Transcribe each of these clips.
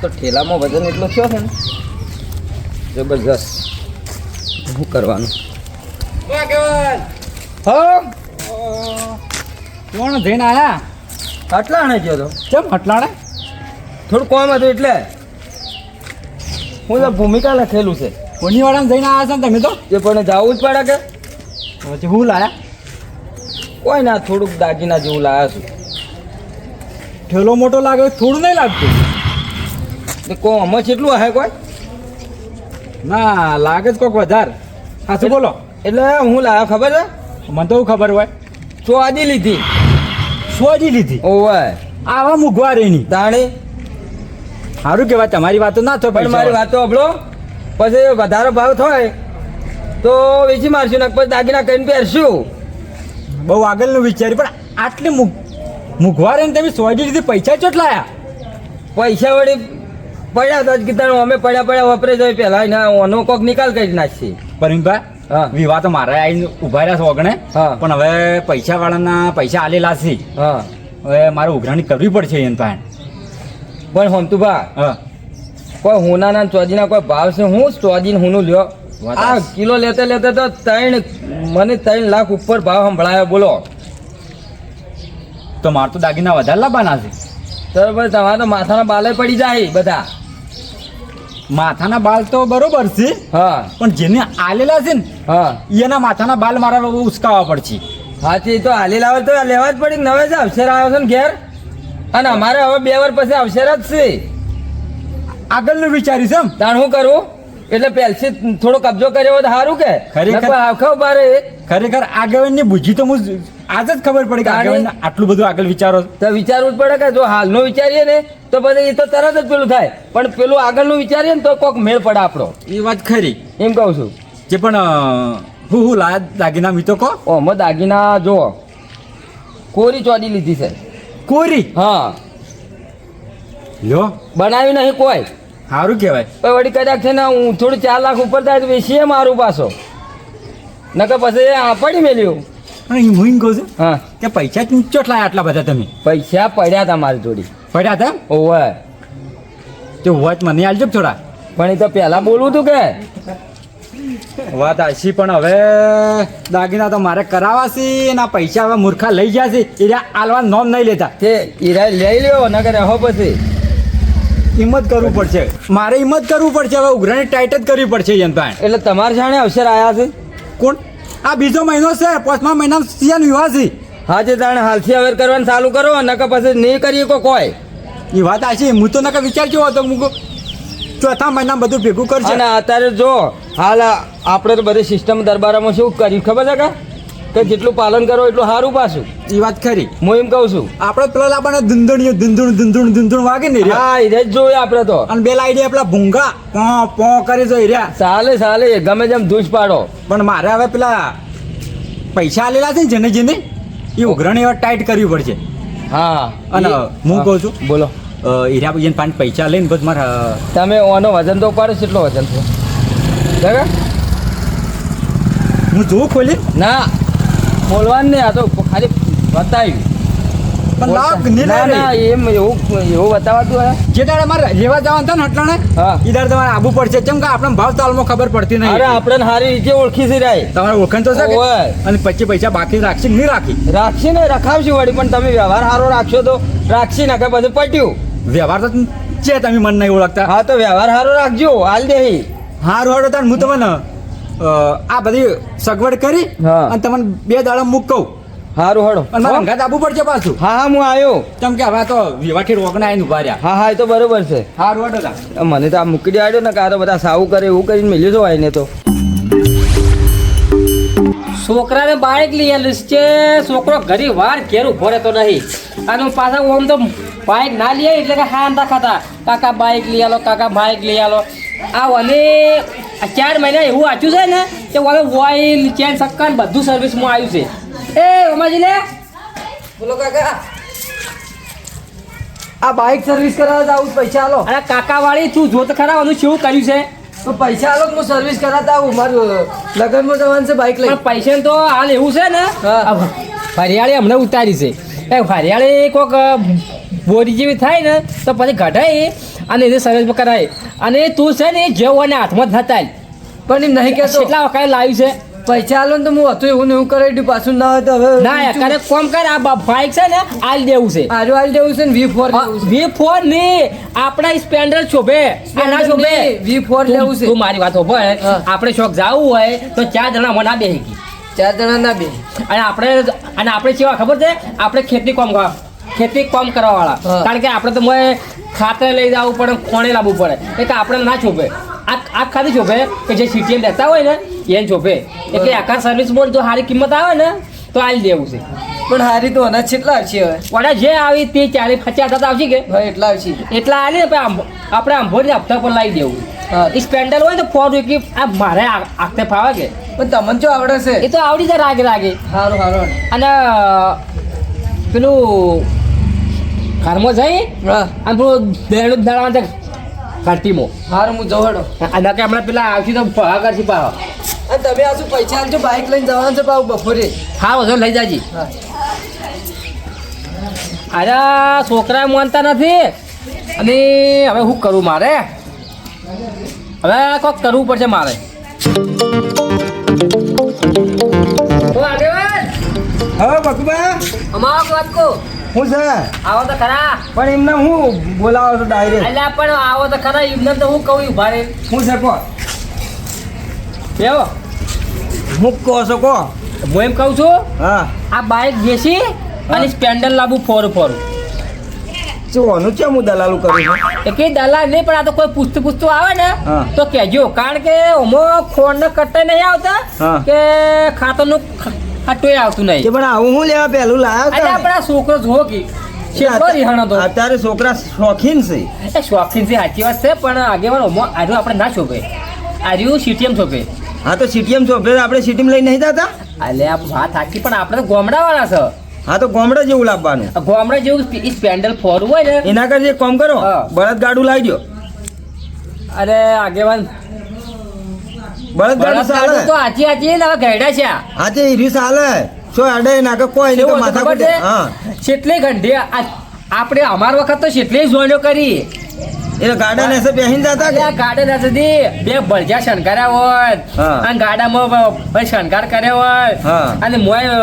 તો ઠેલામાં વજન એટલો થયો છે ને જબરજસ્ત. શું કરવાનું? કોણ જઈને આયા? અટલાણે ગયો તો. કેમ અટલાણે થોડું કોમ હતું એટલે. હું તો ભૂમિકા લખેલું છે. કોની વાળાને જઈને આયા છો ને તમે તો? એ પણ જવું જ પડે કે? પછી હું લાયા? કોઈ ના થોડુંક દાગીના જેવું લાયા છું. ઠેલો મોટો લાગે થોડું નહીં લાગતું. કોમ કેટલું હે કોઈ? ના લાગે જ કોક વધારે. સાચું બોલો? એટલે હું લાવ્યો ખબર છે? મને તો એવું ખબર હોય. ચોદી લીધી. સોજી લીધી? ઓવે. આવા મૂકવા રહીની તાણી. સારું કહેવાય તમારી વાતો ના થાય પણ મારી વાત તો અબળો પછી વધારો ભાવ થાય તો વેચી મારશું ને પછી દાગીના કહીને પહેરશું. બહુ આગળનું વિચારી પણ આટલી મૂક મૂકવા રહીને તમે સોજી લીધી પૈસા ચોટલાયા? પૈસા વળી પડ્યા તો જ કીધા અમે પડ્યા પડ્યા વપરાઈ જાય પેલા એના ઓનો કોક નિકાલ કરી નાખશે. પરિણભાઈ હા. વિવાહ તો મારે આવીને ઊભા રહ્યા છો ઓગણે. હા. પણ હવે પૈસા વાળાના પૈસા આલેલા છે. હા. હવે મારે ઉઘરાણી કરવી પડશે એમ પાસે. પણ હમતું ભા હા. કોઈ હોનાના ચોજીના કોઈ ભાવ છે? હું ચોજી હુનું લ્યો. આ કિલો લેતે લેતે તો ત્રણ મને ત્રણ લાખ ઉપર ભાવ સંભળાયો બોલો. તો મારે તો દાગીના વધારે લાવવાના છે. તો તમારે તો માથાના બાલે પડી જાય બધા. માથાના બાલ તો બરોબર છે હા. પણ જેને આલેલા છે ને હા. એના માથાના બાલ મારા ઉસકાવા પડશે. હાથી તો આલેલા હોય તો લેવા જ પડી નવે જ અવસર આવ્યો છે ને ઘેર. અને અમારે હવે બે વાર પછી અવસર જ છે. આગળનું વિચારીશ એમ. તાણ શું કરું? એટલે પેલસી થોડો કબજો કર્યો હોય તો સારું કે. ખરેખર. આખો બારે ખરેખર આગળની બુદ્ધિ તો હું આજ જ ખબર પડી કે આગળ આટલું બધું આગળ વિચારો તો વિચારવું જ પડે કે જો હાલનો વિચારીએ ને તો પછી એ તો તરત જ પેલું થાય. પણ પેલું આગળનું વિચારીએ ને તો કોક મેળ પડે આપણો. એ વાત ખરી. એમ કહું છું. જે પણ હું હું લા દાગીના મીતો કહો. ઓમાં દાગીના જુઓ. કોરી ચોડી લીધી છે. કોરી? હા. લ્યો. બનાવી નહીં કોઈ. સારું કહેવાય. પણ વળી કદાચ છે ને હું થોડું ચાર લાખ ઉપર થાય તો વેચીએ મારું પાછો. નકર પછી આ પડી મેલ્યું. હું એમ કહું છું હા. કે પૈસા ચોટલા ચોટ આટલા બધા તમે. પૈસા પડ્યા હતા મારી જોડી. પડ્યા હતા? ઓવે. તો વચ મને આલજો થોડા? પણ એ તો પહેલા બોલવું તું કે? વાત આશી પણ હવે દાગીના તો મારે કરાવવા છે અને આ પૈસા હવે મૂર્ખા લઈ ગયા છે એ રહ્યા આલવા નોમ નહીં લેતા. તે ઈરા લઈ લ્યો નકર હો પછી. હિંમત કરવું પડશે. મારે હિંમત કરવું પડશે. હવે ઉઘરાણી ટાઈટ જ કરવી પડશે એમ એટલે તમારે જાણે અવસર આવ્યા છે? કોણ? આ બીજો મહિનો છે. પાંચમા મહિનામાં સિયાન વિવાહ છે. હા જે તાણે હાલથી અવેર કરવાનું ચાલુ કરો નકર પછી નહીં કરીએ કો કોઈ. એ વાત આશી હું તો નકર વિચાર કેવો હતો હું ચોથા મહિના બધું ભેગું કરશે અને અત્યારે જો હાલ આ આપણે તો બધી સિસ્ટમ દરબારમાં શું કર્યું ખબર છે કે? કે જેટલું પાલન કરો એટલું સારું પાછું. એ વાત ખરી. હું એમ કહું છું. આપણે પેલા આપણને ધૂંધણીઓ ધૂંધણ ધૂંધણ ધૂંધણ વાગે ને હા એ જ જોઈએ આપણે તો. અને બે લાઈડી આપણા ભૂંગા પો પો કરી જોઈ રહ્યા. ચાલે ચાલે ગમે તેમ ધૂસ પાડો. પણ મારે હવે પેલા પૈસા આલેલા છે ને જેને જેને? એ ઉઘરાણી વાર ટાઈટ કરવી પડશે. હા. અને હું કહું છું બોલો. હીરા ભાઈ પાંચ પૈસા લઈને બસ મારા તમે ઓનો વજન તો પાડો કેટલો વજન છે. બરાબર? હું જોઉં ખોલી? ના બોલવાનું નહીં આ તો ખાલી બતાવ્યું. પણ નહીં ના ના એમ એવું એવું બતાવાતું હે. જે તારે મારે લેવા જવાનું થાય ને હટલાણે હા. એ દાડે તમારે આબુ પડશે. કેમ કે આપણે ભાવ તાલમાં ખબર પડતી અરે નહીં આપણે સારી રીતે ઓળખી છે રાય? તમારે ઓળખાણ તો છે અને પછી પૈસા બાકી રાખશે નહીં રાખી? રાખશી ને રખાવશું વળી પણ તમે વ્યવહાર સારો રાખશો તો રાખશી ને કે બધું પટ્યું. વ્યવહાર તો છે તમે મને નહીં ઓળખતા. હા તો વ્યવહાર સારો રાખજો હાલ દે હારું હડો તાર હું તમને આ બધી સગવડ કરી. અને તમને બે દાડા મૂક કહું. સારું હડો. અને મારે અંગાત આપવું પડશે પાછું. હા હા હું આવ્યો તમ કે હવે તો વિવાઠી રોકના આવીને ઊભા રહ્યા. હા હા એ તો બરોબર છે. હારું હડો મને તો આ મૂકી દેવાડ્યો ને કે બધા સાવ કરે એવું કરીને મિલ્યું છો આઈને તો. છોકરાને બાઇક લઈ આવેલું છે. છોકરો ઘણી વાર ઘેર ઊભો રહેતો નહીં. અને પાછા ઓમ તો બાઇક ના લઈ એટલે કે હા ના ખાતા. કાકા બાઇક લઈ આલો કાકા બાઇક લઈ આલો. આ અને આ ચાર મહિના એવું વાંચ્યું છે ને કે ઓલે ઓઇલ ચેન સક્કર બધું સર્વિસમાં આવ્યું છે. એ રમાજી લે બોલો કાકા. આ બાઇક સર્વિસ કરાવવા જાઉં પૈસા આલો. અરે કાકા વાળી તું જોત ખરા આનું શું કર્યું છે? તો પૈસા આલો હું સર્વિસ કરાવતા આવું? મારું લગ્નમાં જવાનું છે બાઇક લઈ પૈસા તો હાલ એવું છે ને. ફરિયાળી હમણાં ઉતારી છે. એ ફરિયાળી કોક બોરી જેવી થાય ને તો પછી ઘટાય અને એને સર્વિસ કરાય. અને તું છે ને જેવું હાથમાં થતા પણ એમ નહીં કહેતો. કેટલા વખત લાવ્યું છે? પૈસા આલો ને તો હું હતું એવું ને એવું કરાવી દઉં પાછું ના હોય તો હવે ના યાર કોમ કર આ બાઇક છે ને આલ દેવું છે. આજુ આલ દેવું છે ને વી ફોર વી ફોરની આપણા સ્પેન્ડર શોભે. આ છોભે શોભે. વી ફોર લેવું છે. તું મારી વાત હોભળ. આપણે શોખ જાવું હોય તો ચાર જણા મના બે ચાર જણા ના બે અને આપણે અને આપણે કેવા ખબર છે? આપણે ખેતી કોમ કરવા ખેતી કોમ કરવા વાળા. કારણ કે આપણે તો મોય ખાતર લઈ જવું પડે કોણે લાવવું પડે. એટલે આપણે ના છોપે આ આ ખાલી છોપે કે જે સિટીએમ લેતા હોય ને એને છોપે એટલે આખા સર્વિસ બોર્ડ જો સારી કિંમત આવે ને તો આલી દેવું છે. પણ હારી તો અનાજ કેટલા આવશે હવે. વડા જે આવી તે ચાલીસ પચાસ હતા આવશે કે? હવે એટલા આવશે. એટલા આલી ને આપણે આંભોરી હપ્તા પર લાવી દેવું. હા. એ સ્પેન્ડલ હોય ને તો ફોર વીકી આ મારે આ- આખતે ફાવે કે? પણ તમને જો આવડે છે? એ તો આવડી જાય રાગે રાગે. સારું સારું અને પેલું ઘરમાં જઈ આમ અને પેલું દેણું દાડા છે ઘાટીમાં હાર હું જઉં હેડો. અને કે હમણાં પેલા આવતી તો ભા કરશી અને તમે આ શું પૈસા આલજો બાઇક લઈને જવાનું છે પાવ બપોરે. હા વધુ લઈ જાજી. હા. અરે છોકરા માનતા નથી. અને હવે શું કરું મારે? હવે કોક કરવું પડશે મારે. હવે બકુબા. અમારો વાત કહો હું છે? આવો તો ખરા. પણ એમને હું બોલાવો છો ડાયરેક્ટ એટલે પણ આવો તો ખરા એમને તો હું કહું ઊભા રે હું છે કો કેવો હું કહો છો કો હું એમ કહું છું હા. આ બાઇક બેસી અને સ્પેન્ડલ લાવવું ફોરું ફોરું આનું છે હું દલાલું કરું છું? એ કે દલાલ નહીં પણ આ તો કોઈ પૂછતું પૂછતું આવે ને તો કહેજો. કારણ કે ઓમો ને કટ્ટે નહીં આવતા. કે ખાતરનું ખાટોય આવતું નહીં. પણ આવું હું લેવા પહેલું લાવ્યો એટલે આપણા છોકરો જુઓ કે તો અત્યારે છોકરા શોખીન છે. એ શોખીન છે સાચી વાત છે પણ આગેવાન આજુ આપણે ના શોભે. આજુ સીટીએમ શોભે. હા તો સીટીએમ શોભે આપણે સીટીએમ લઈ નહીં જતા? એટલે આ વાત સાચી પણ આપણે તો ગોમડાવાળા છે. હા તો ગોમડા જેવું લાવવાનું. ગોમડા જેવું ઈ સ્પેન્ડલ ફોરવું હોય ને. એના કરતા એક કામ કરો. બળદ ગાડું લાવી દો અરે આગેવાન બળદ ગાડું ચાલે તો આચી આચી ને હવે ગયડા છે. આ. હા ઈરી ચાલે શું અડે ના કોઈ હતું માથા હા. કેટલી ઘંટી આપણે અમાર વખત તો કેટલી જોઈનો કરી. એ ગાર્ડન એસે બેહીને જતા કે? સુધી બે ભરજા શણગાર્યા હોય. અને ગાડામાં શણગાર કર્યો હોય. અને મોય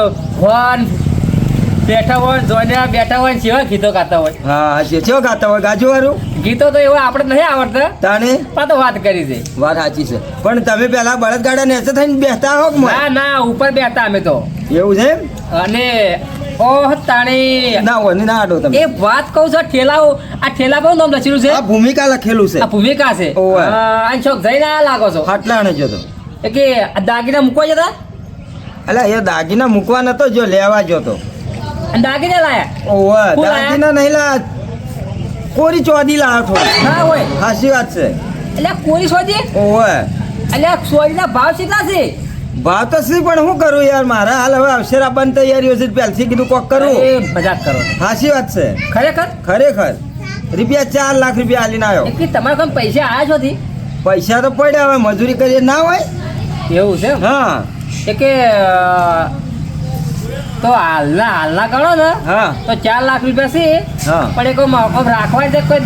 બેઠા હોય જોઈને બેઠા હોય છે ગીતો ગાતા હોય. હા છે ચેવો ગાતા હોય ગાજુ વાળું ગીતો તો એવા આપણે નહીં આવડતા. તાને પાતો તો વાત કરી છે. વાત સાચી છે. પણ તમે પેલા બળદ ગાડા નેસે થઈને બેઠા હો ના ના ઉપર બેઠા અમે તો. એવું છે એમ? અને ઓહ તાણી. ના હોય ના આડો તમે. એ વાત કહું છું ઠેલાઓ આ ઠેલા પર નામ લખેલું છે. આ ભૂમિકા લખેલું છે. આ ભૂમિકા છે. ઓહ આ છોક જઈને આયા લાગો છો. ફાટલા આણે જો તો. કે આ દાગીના મૂકવા જતા? અલા એ દાગીના મૂકવા નતો જો લેવા જો તો. અને દાગીના લાયા. ઓવે લાયા? દાગીના નહીં લા કોરી ચોદી લાવો છો ના હોય સાચી વાત છે. એટલે કોરી સોજી ઓવે. એટલે સોજીના ભાવ કેટલા છે? ભાવ તો શ્રી પણ શું કરું યાર મારા? હાલ હવે અવસર આપવાની તૈયારીઓ છે પહેલથી કીધું કોક કરું. એ મજાક કરો. સાચી વાત છે. ખરેખર? ખરેખર. રૂપિયા ચાર લાખ રૂપિયા આલીને આવ્યો. કે તમારા કોઈ પૈસા આવ્યા છો થી પૈસા તો પડ્યા હવે મજૂરી કરીએ ના હોય. એવું છે હા. એ કે તો હાલના હાલના ગણો ને. હા. તો ચાર લાખ રૂપિયા છે. પણ એક કોઈ મોકો રાખવા છે કોઈ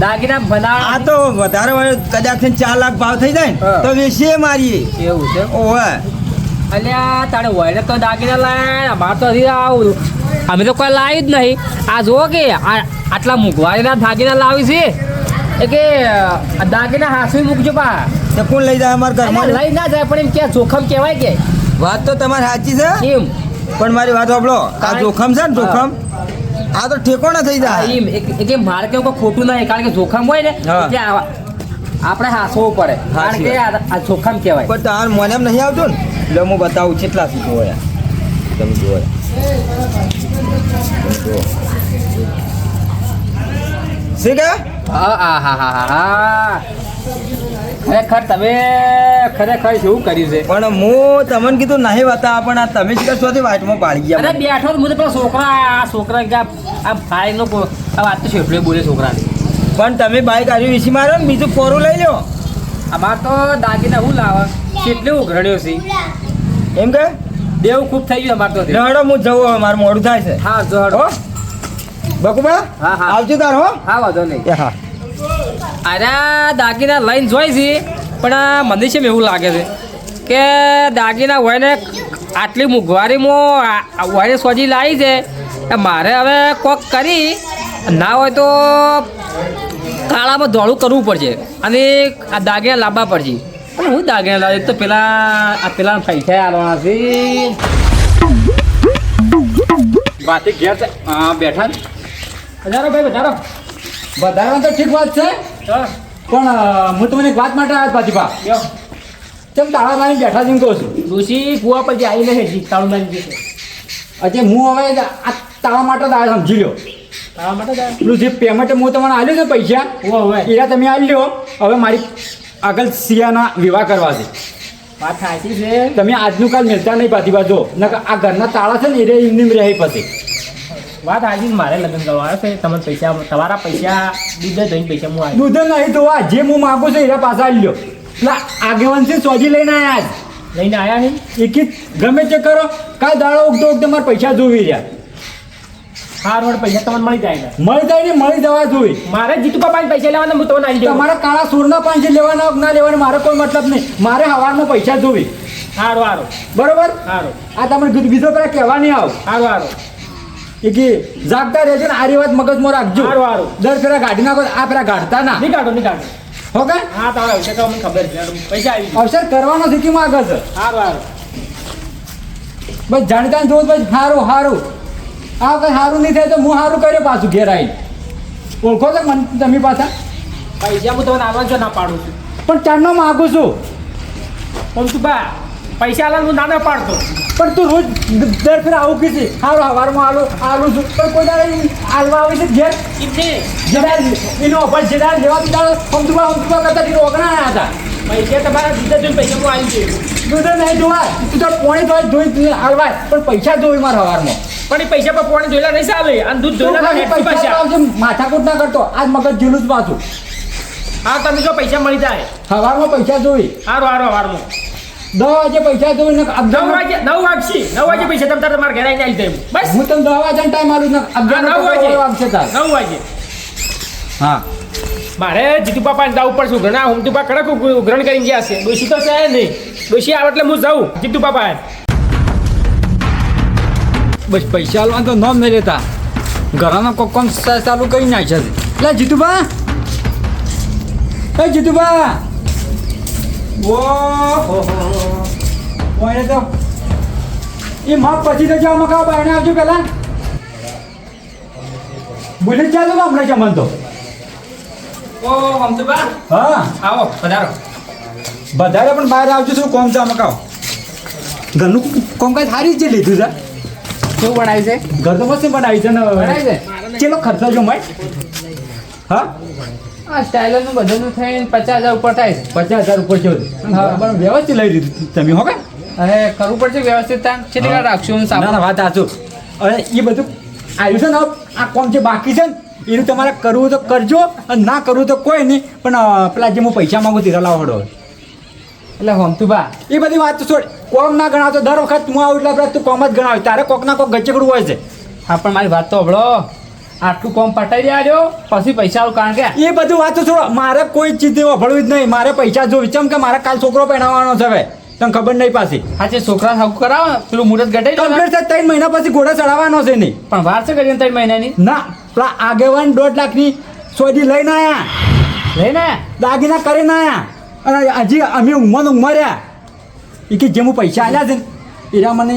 દાગીના આ તો વધારે કદાચ ચાર લાખ ભાવ થઈ જાય તો વેચીએ મારીએ. એવું છે? ઓવે અલ્યા તારે વળે તો દાગીના લાયા અમારે તો હજી આવું. અમે તો કોઈ લાવી જ નહીં. આ જુઓ કે આ આટલા મૂકવાના દાગીના લાવી છે. એ કે દાગીના હાસવી મૂકજો પા તો કોણ લઈ જાય અમારા ઘરમાં? લઈ ના જાય પણ એમ ક્યાં જોખમ કહેવાય કે. વાત તો તમારી સાચી છે. એમ. પણ મારી વાત સાંભળો. આ જોખમ છે ને જોખમ આ તો ઠેકોણા થઈ જાય. કે મારે કેવું ખોટું નહીં કારણ કે જોખમ હોય ને આપણે હાસવું પડે. કારણ કે આ જોખમ કહેવાય. પણ તાર મને એમ નહીં આવતું ને? એટલે હું બતાવું કેટલા સુધી હોય તમે જોયા. શીખે હા હા હા હા હા. ખરેખર તમે ખરેખર શું કર્યું છે? પણ હું તમને કીધું નહીં બતાવા પણ આ તમે જ કરશો થી વાટમાં પાડી અરે ગયા બેઠો તો મને પેલા છોકરા આ છોકરા કે આ- ભાઈ નો આ વાત તો છેટલે બોલે છોકરા પણ તમે બાઈક આવી વિસી મારો ને બીજું ફોરું લઈ લો અમાર તો દાગીના હું લાવે કેટલી ઉઘરડ્યો છે. એમ કે? દેવું ખૂબ થઈ ગયું અમાર તો રડો હું જવું હવે મારું મોડું થાય છે. હા જો હો. બકુબા હા, હા. આવજો તાર હો. હા વાંધો નહીં. હા. અરે દાગીના લઈને જોઈ છે પણ મને છે એવું લાગે છે કે દાગીના હોય ને આટલી મોંઘવારીમાં હોય સોજી લાવી છે. મારે હવે કોક કરી ના હોય તો કાળામાં ધોળું કરવું પડશે અને આ દાગીના લાવવા પડશે. પણ હું દાગીના લાવી તો પેલા આ પેલા પૈસા આવવાના છે. ઘેર બેઠા. વધારો ભાઈ વધારો. વધારવાનું તો ઠીક વાત છે. પણ હું તમને એક વાત માટે આવ્યો પાછી બા. લ્યો કેમ તાળા મારી બેઠા છે કહું છું? ડોશી કુવા પછી આવીને હેઠી તાળું મારી જશે અચ્છા હું હવે આ તાળા માટે જ આવ્યો સમજી લો તાળા માટે જ આવ્યો જે પેમેન્ટ હું તમને આલ્યું છે પૈસા એરા તમે આલી લ્યો. હવે મારી આગળ સિયાના વિવાહ કરવા છે. વાત સાચી છે. તમે આજનું કાલ મેળતા નહીં પાછી બાજુ આ ઘરના તાળા છે ને એ એમની એમ રહે પછી. વાત સાચી મારે લગ્ન કરવા છે તમે પૈસા તમારા પૈસા દૂધે ધોઈને પૈસા હું આવ્યો દૂધ નહીં આ જે હું માગું છું એના પાછા લ્યો. એટલે આગેવાન છે સોજી લઈને આવ્યા આજ લઈને આવ્યા નહીં? એક ગમે તે કરો કાલ દાડો ઉગતો ઉગતો મારે પૈસા જોવી રહ્યા. હા રોડ પૈસા તમને મળી જાય. મળી જાય ને મળી જવા જોઈ. મારે જીતુ પપ્પાને પૈસા લેવાના હું તમને આવી તમારા કાળા સોરના પાંચે લેવાના ના લેવાના મારે કોઈ મતલબ નહીં. મારે હવારમાં પૈસા જોવી. હારો હારો. બરોબર? હારો. આ તમને બીજું- પેલા કહેવા નહીં આવ. હારો હારો. કે જાગતા રહેજો ને આરી વાત મગજમાં રાખજો. દર પેલા ગાડી નાખો આ પેલા ગાડતા ના. નહીં કાઢો નહીં કાઢો હો કે? હા તમારા વિશે તો મને ખબર છે. પૈસા આવી અવસર કરવાનો શીખી માંગે છે. હારો હારો. બસ જાણતા જોવું બસ સારું સારું આ કઈ સારું નહીં થાય તો હું સારું કર્યો પાછું ઘેર આવી ઓળખો છો મને તમે પાછા? પૈસા હું તમને આવવા જો ના પાડું છું. પણ ચારનો માગું છું. પણ તું બા પૈસા આલા હું ના ના પાડતો. પણ તું રોજ દર ફેર આવું કે છે? હારો હવારમાં આલો આલું છું. પણ કોઈ દાડે આલવા આવે છે ઘેર? જેડાર એનો અભર જેડાર લેવા દીધા હમતુબા હમતુબા કરતા તીરો ઓગણા હતા. પૈસા તમારા દીધા જોઈને પૈસા હું આવી છે દૂધ નહીં જોવાય. તું તો પોણી તો જોઈ હાલવાય. પણ પૈસા જોઈ મારા હવારમાં. પણ એ પૈસા પર પોણી જોયેલા નહીં ચાલે. અને દૂધ જોયેલા પૈસા માથાકૂટ ના કરતો. આજ મગજ ઝીલું જ પાછું. હા તમે જો પૈસા મળી જાય. હવારમાં પૈસા જોઈ હારો હારો હારો. દસ વાગે પૈસા જોઈ ને નવ વાગે નવ વાગશી નવ વાગે પૈસા તમે તારે તમારા ઘરે આવીને આવી દઉં બસ. હું તમને દસ વાગે ટાઈમ આલું ને નવ વાગે. વાગશે તાર. નવ વાગે. હા. મારે જીતુ પાપાને જવું પડશે ઘણા હું તું કડક ઉઘ- ઉઘરણ કરીને ગયા છે. ડોશી તો છે નહીં. ડોશી આવે એટલે હું જાઉં જીતુ પાપા બસ પૈસા આલવા તો ન નહીં લેતા. ઘરના કોક કોમ ચાલુ કરી નાખ્યા છે. એટલે જીતુબા. એ જીતુબા. ઓય તો. એ માપ પછી તો જાવ મકા બાયણે આવજો પેલા. ભૂલી જ જાજો હમણાં જમન તો. ઓ હમતુબા. હા. આવો પધારો. બધારે પણ બહાર આવજો શું કોમ ચા મકાવ? ઘરનું કોમકાજ સારી જ લીધું છે. શું બનાવ્યું છે? ઘર તો મસ્ત બનાવી છે ને બનાવી છે? ચેલો ખર્ચો જો મય? હા? આ સ્ટાઇલરનું બધાનું થઈને પચાસ હજાર ઉપર થાય છે. પચાસ હજાર ઉપર છે. વ્યવસ્થિત લઈ લીધું તમે હો કે? અરે કરવું પડશે વ્યવસ્થિત તાન. છે વાર રાખશું ના ના વાત સાચું. અરે એ બધું આવ્યું છે ને આ કોમ જે બાકી છે ને એનું તમારે કરવું તો કરજો અને ના કરવું તો કોઈ નહીં. પણ પેલા જે હું પૈસા માંગુ તે લાવો હડો એટલે હમતુબા એ બધી વાત તો છોડ. કોમ ના ગણાવતો દર વખત હું આવું એટલે તું કોમ જ ગણાવ. તારે કોક ના કોક ગચકડું હોય છે. હા પણ મારી વાત તો હભળો આટલું કોમ પટાઈ દેજો પછી પૈસા આવું કારણ કે એ બધું વાત તો છોડો મારે કોઈ ચીજ વફળવું જ નહીં. મારે પૈસા જો વિચમ કે મારે કાલ છોકરો પહેરાવવાનો છે હવે. તને ખબર નહીં પાછી. હા જે છોકરા સાવ કરાવો પેલું મુહૂર્ત ઘટાઈ કમ્પ્લીટ થાય ત્રણ મહિના પછી ઘોડા ચડાવવાનો છે નહીં પણ વાર છે કરીને ત્રણ મહિનાની? ના પેલા આગેવાન દોઢ લાખની સોજી લઈને આયા. લઈને? દાગીના કરીને આયા. અને હજી અમે ઊંઘમાં ઊંઘમાં રહ્યા. એ કે જે હું પૈસા આવ્યા છે ને એરા મને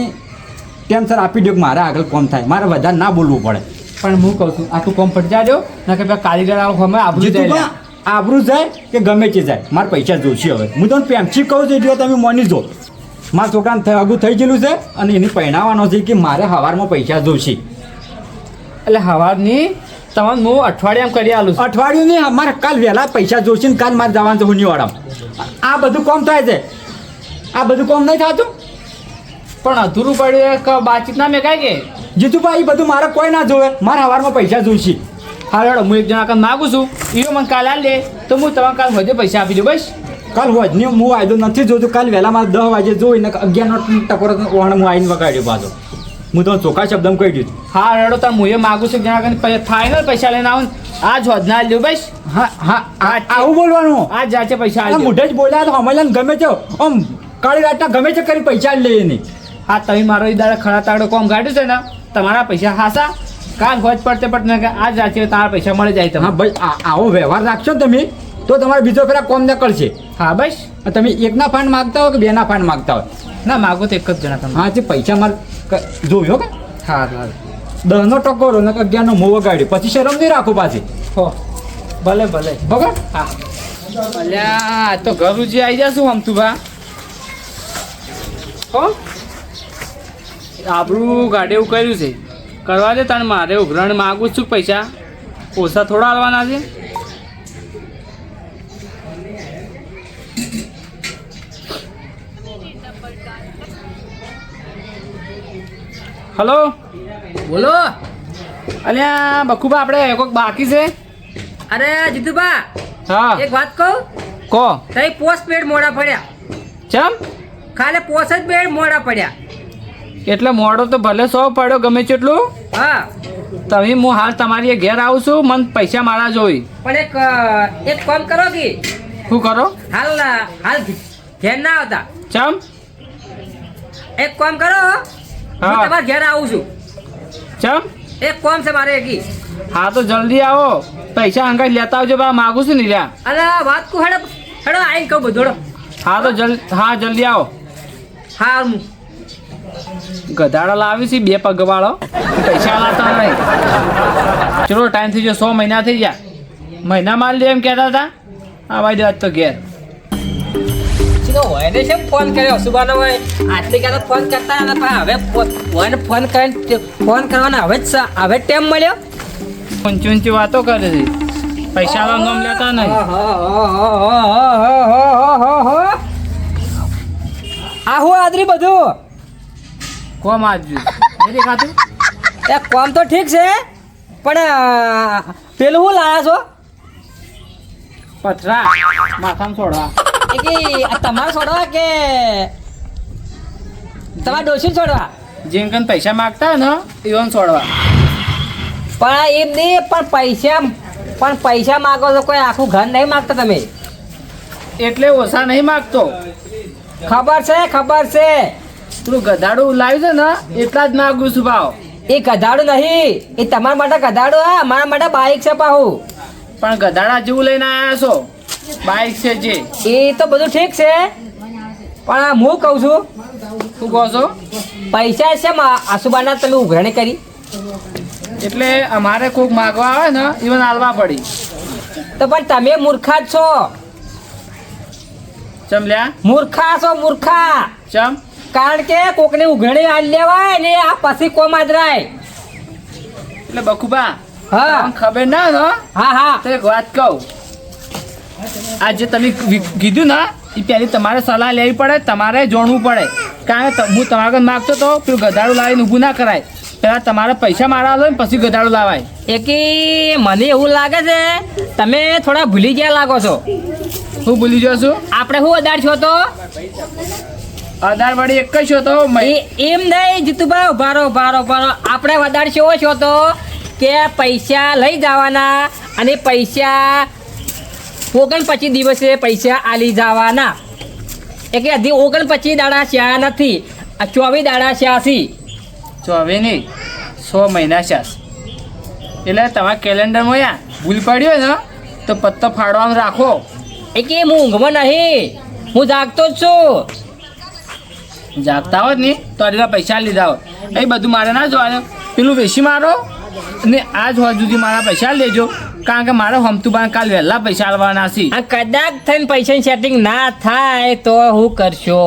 સર આપી દો મારે આગળ કોમ થાય. મારે વધારે ના બોલવું પડે. પણ હું કહું છું આખું કોમ પટી જાજો ના કે કારીગર આવો અમે આબરૂ જાય આબરૂ જાય કે ગમે તે જાય? મારે પૈસા જોઈશે હવે. હું તમને પ્રેમથી કહું છું જો તમે મની જો. મારા છોકરાને આગું થઈ ગયેલું છે અને એને પહેણાવવાનો છે કે મારે સવારમાં પૈસા જોઈશે એટલે હવારની તમામ હું અઠવાડિયા કરી આલું છું. અઠવાડિયું નહીં અમારે કાલ વહેલા પૈસા જોઈશે ને કાલ મારે જવાનું છે હુનીવાડામાં આ બધું કોમ થાય છે? આ બધું કોમ નહીં થતું? પણ અધૂરું પડ્યું બાતચીત ના મેં કાંઈ કે? જીતુભાઈ બધું મારે કોઈ ના જોવે. મારે હવારમાં પૈસા જોઈશે. હા હેડો હું એક જણા કાલ માગું છું. એ મને કાલ આ લે તો હું તમારે કાલ વધે પૈસા આપી દઉં બસ. કાલ હોજની હું વાયદો નથી જોતો. કાલ વહેલા મારે દસ વાગે જોઈને અગિયારનો ટકોરો ઓણ હું આવીને વગાડ્યો પાછો. હું તો ચોખ્ખા શબ્દમાં કહી દીધું હા હેડો તાર હું એ માગું છું જ્યાં જણા કાલ ફાઇનલ પૈસા લઈને આવું આ જ હોદ ના આલ બસ. હા હા. આવું બોલવાનું? આ જ છે પૈસા આ. મોઢે જ બોલ્યા તો હમણાં ગમે છે. આમ કાળી રાતના ગમે છે કરી પૈસા જ લઈએ નહીં હા તમે મારો એ દાડા ખરા તાડો કોમ કાઢ્યું છે ને. તમારા પૈસા હાસા કાલ હોજ પડતે પડતે કે આજ રાત્રે તમારા પૈસા મળી જાય હા તમે ભાઈ આવો વ્યવહાર રાખશો ને તમે તો તમારે બીજો પેલા કોમ કરશે હા બસ. તમે એકના ફંડ માગતા હો કે બેના ફંડ માગતા હોય ના માગો તો એક જ જણા તમે હા તે પૈસા મારે જોયો કે? હા હા. દસનો ટકોરો ને અગિયારનો મોવો ગાડી પછી શરમ નહીં રાખો પાછી. હો ભલે ભલે. બગા હા. અલ્યા તો ઘર ઉજી આવી જશું આમ તું ભા હો? આપણું ગાડી એવું કર્યું છે. કરવા દે તને મારે ઉઘરણ માગું છું પૈસા. ઓછા થોડા આવવાના છે. હલો? બોલો. અલ્યા બકુબા આપણે કોઈક બાકી છે? અરે જીતુબા હા. એક વાત કહું? કો. તઈ પોસ્ટ પેડ મોડા પડ્યા. ચમ? ખાલી પોસ્ટ જ પેડ મોડા પડ્યા. એટલે મોડો તો ભલે સો પડ્યો ગમે તેટલું. હા. તમે હું હાલ તમારી ઘેર આવું છું મને પૈસા મારા જોઈ. પણ એક એક કામ કરો કે. શું કરો? હાલ હાલ ઘેર ના આવતા. ચમ? એક કામ કરો. હા. તમારા ઘેર આવું છું. ચમ? એક કામ છે મારે એકી હા તો જલ્દી આવો. પૈસા અંગા લેતા આવજો બા માગું છું ને લ્યા. અરે વાત કુ હેડો હેડો આઈ કહું બધું હેડો. હા તો જલ્દી હા જલ્દી આવો. હા હું. ગધાડા લાવી છે બે પગવાળો. પૈસા લાતા નહીં. ચલો ટાઈમ થઈ ગયો સો મહિના થઈ ગયા. મહિના માલ લે એમ કહેતા હતા. આવા દે આજ તો ઘેર. હોય ને છે ફોન કર્યો? સુબાનો હોય આટલી કાલે ફોન કરતા હતા પણ હવે ફો- ફોન કરીને ફોન કરવાનો હવે જ હવે ટાઈમ મળ્યો? ઊંચી ઊંચી વાતો કરે છે. પૈસા નો નામ લેતા નહીં. આ હું આદરી બધું? કોમ આજુ? દેખાતું? એ કોમ તો ઠીક છે પણ પેલું હું લાયા છો? પથરા. માથામાં છોડવા. એ કે તમારે છોડવા કે તમારે ડોસી છોડવા? જેમ પૈસા માગતા ને એવું છોડવા. પણ એમ નહીં પણ પૈસા પણ પૈસા માગો છો કોઈ આખું ઘર નહીં માગતા તમે? એટલે ઓછા નહીં માગતો. ખબર છે ખબર છે. તું ગધાડું લાવ્યું છે ને એટલા જ માગું છું ભાવ. એ ગધાડું નહીં એ તમારા માટે ગધાડું હા મારા માટે બાઈક છે પાહુ. પણ ગધાડા જેવું લઈને આવ્યા છો? બાઈક છે જે. એ તો બધું ઠીક છે પણ હું કહું છું? શું કહો છો? પૈસા છે આસુબાના તમે ઉઘરાણી કરી. એટલે અમારે કોઈક માગવા આવે ને even આલવા પડી. તો પણ તમે મૂર્ખા જ છો. ચમલ્યા મૂર્ખા છો મૂર્ખા. ચમ? કારણ કે કોકને ઉઘડે આ લેવાય ને આ પછી કોમ આદરાય. એટલે બકુબા હા. ખબર ના હો? હા હા. તો એક વાત કહું. આ જે તમે કીધું ને એ પહેલી તમારે સલાહ લેવી પડે તમારે જોણવું પડે. કારણ કે હું તમારા આગળ માગતો તો પેલું ગધાડું લાવીને ઊભું ના કરાય. પહેલાં તમારે પૈસા મારા લો ને પછી ગધાડું લાવાય. એકી મને એવું લાગે છે તમે થોડા ભૂલી ગયા લાગો છો. હું ભૂલી જાઉં છું? આપણે શું અદાર છો તો? આધાર વળી એક જ તો એ એમ નહીં જીતુભાઈ ઉભારો ઉભારો ઉભારો. આપણે વધારે કેવો છો તો કે પૈસા લઈ જવાના અને પૈસા ઓગણ પચીસ દિવસે પૈસા આલી જવાના. એટલે હજી ઓગણપચીસ દાડા શ્યા નથી ચોવીસ દાડા શ્યાસી. ચોવીસ નહીં સો મહિના શ્યાસ. એટલે તમારા કેલેન્ડરમાં યા ભૂલ પડ્યો ને તો પત્તો ફાડવાનું રાખો. એ કે હું ઊંઘમાં નહીં હું જાગતો જ છું. જાગતા હોત ને તો આટલા પૈસા લીધા હોત એ બધું મારે ના જોવાનું. પેલું વેચી મારો ને આજ હોવા સુધી મારા પૈસા લેજો. કારણ કે મારે હમતું બાર કાલ વહેલા પૈસા આવવાના છે. આ કદાચ થઈને પૈસાની સેટિંગ ના થાય તો હું કરશો?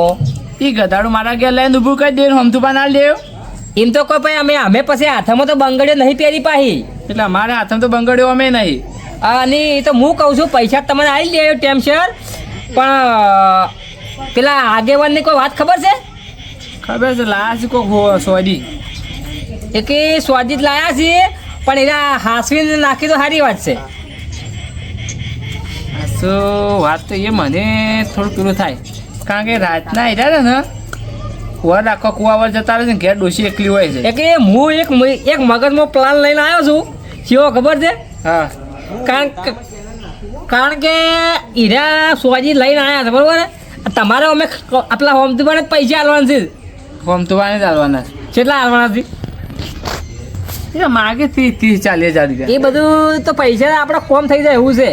એ ગધાડું મારા ઘેર લઈને ઊભું કરી દે હમતું બા ના લેવ એમ તો કોઈ ભાઈ અમે અમે પછી હાથમાં તો બંગડીઓ નહીં પહેરી પાહી. એટલે અમારે હાથમાં તો બંગડ્યો અમે નહીં. અને એ તો હું કહું છું પૈસા તમને આવી દે ટેમસર પણ પેલા આગેવાનની કોઈ વાત ખબર છે? ખબર છે લાશ કોક હો સોડી. એ કે સ્વાદિત લાયા છે પણ એના હાસવીને નાખી તો સારી વાત છે. સો વાત તો એ મને થોડું પેલું થાય. કારણ કે રાતના આવ્યા ને વર આખો કુવાવર જતા રહે છે ને ઘેર ડોસી એકલી હોય છે. એ કે હું એક એક મગજમાં પ્લાન લઈને આવ્યો છું. કેવો ખબર છે? હા. કારણ કે કારણ કે હીરા સોજી લઈને આવ્યા છે બરાબર? તમારે અમે આપણા હોમથી પણ પૈસા આલવાના છે. ફોર્મ તો વાને જ આલવાના કેટલા આલવાના છે? એ માગે ત્રીસ ત્રીસ ચાલીસ હજાર રૂપિયા. એ બધું તો પૈસા આપણે કોમ થઈ જાય એવું છે.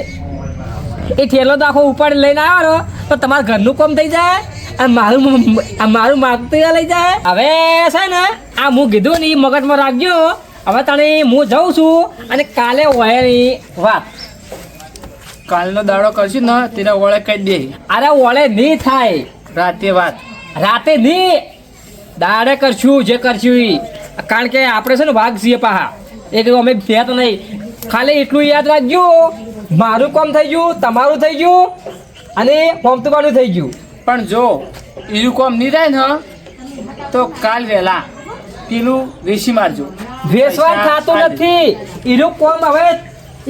એ ઠેલો તો આખો ઉપાડી લઈને આવ્યો તો તમારા ઘરનું કોમ થઈ જાય અને મારું મારું માગતું લઈ જાય. હવે છે ને આ હું કીધું ને એ મગજમાં રાખજો. હવે તને હું જાઉં છું અને કાલે નહીં વાત. કાલનો દાડો કરશું ને તેના વળે કહી દે. અરે ઓળે નહીં થાય. રાતે વાત. રાતે નહીં. દાડે કરશું જે કરશું એ કારણ કે આપણે છે ને વાઘ છીએ પાહા. એ કહ્યું અમે ભેત નહીં. ખાલી એટલું યાદ રાખજો મારું કામ થઈ ગયું તમારું થઈ ગયું અને મમતુબાનું થઈ ગયું. પણ જો એનું કોમ નહીં થાય ને તો કાલ વહેલા પેલું વેસી મારજો. વેસવાન થતું નથી. એનું કોમ હવે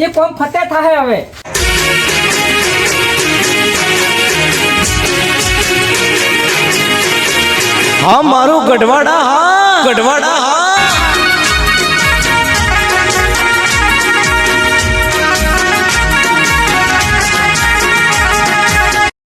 એ કોમ ફતે થાય હવે. હા મારું ગઢવાડા હા ગઢવાડા હા.